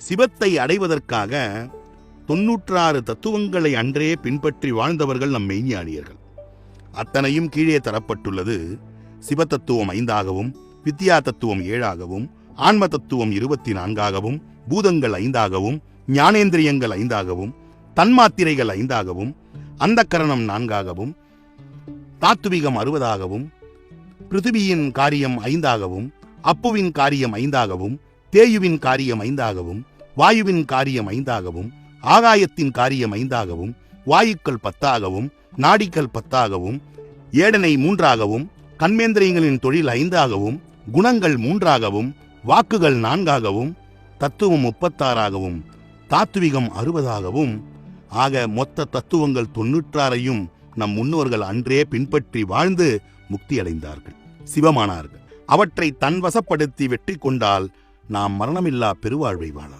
சிவத்தை அடைவதற்காக தொன்னூற்றாறு தத்துவங்களை அன்றே பின்பற்றி வாழ்ந்தவர்கள் நம் மெய்ஞானியர்கள். அத்தனையும் கீழே தரப்பட்டுள்ளது சிவதத்துவம் ஐந்தாகவும் வித்யா தத்துவம் ஏழாகவும் ஆன்ம தத்துவம் இருபத்தி நான்காகவும் பூதங்கள் ஐந்தாகவும் ஞானேந்திரியங்கள் ஐந்தாகவும் தன்மாத்திரைகள் ஐந்தாகவும் அந்தக்கரணம் நான்காகவும் தாத்துவிகம் அறுபதாகவும் பிருத்திவியின் காரியம் ஐந்தாகவும் அப்புவின் காரியம் ஐந்தாகவும் தேயுவின் காரியம் ஐந்தாகவும் வாயுவின் காரியம் ஐந்தாகவும் ஆகாயத்தின் காரியம் ஐந்தாகவும் வாயுக்கள் பத்தாகவும் நாடிக்கள் பத்தாகவும் ஏடனை மூன்றாகவும் கண்மேந்திரியங்களின் தொழில் ஐந்தாகவும் குணங்கள் மூன்றாகவும் வாக்குகள் நான்காகவும் தத்துவம் முப்பத்தாறாகவும் தாத்துவிகம் அறுபதாகவும் ஆக மொத்த தத்துவங்கள் தொன்னூற்றாறையும் நம் முன்னோர்கள் அன்றே பின்பற்றி வாழ்ந்து முக்தி அடைந்தார்கள் சிவமானார்கள். அவற்றை தன்வசப்படுத்தி வெற்றி கொண்டால் நாம் மரணமில்லா பெருவாழ்வை வாழலாம்.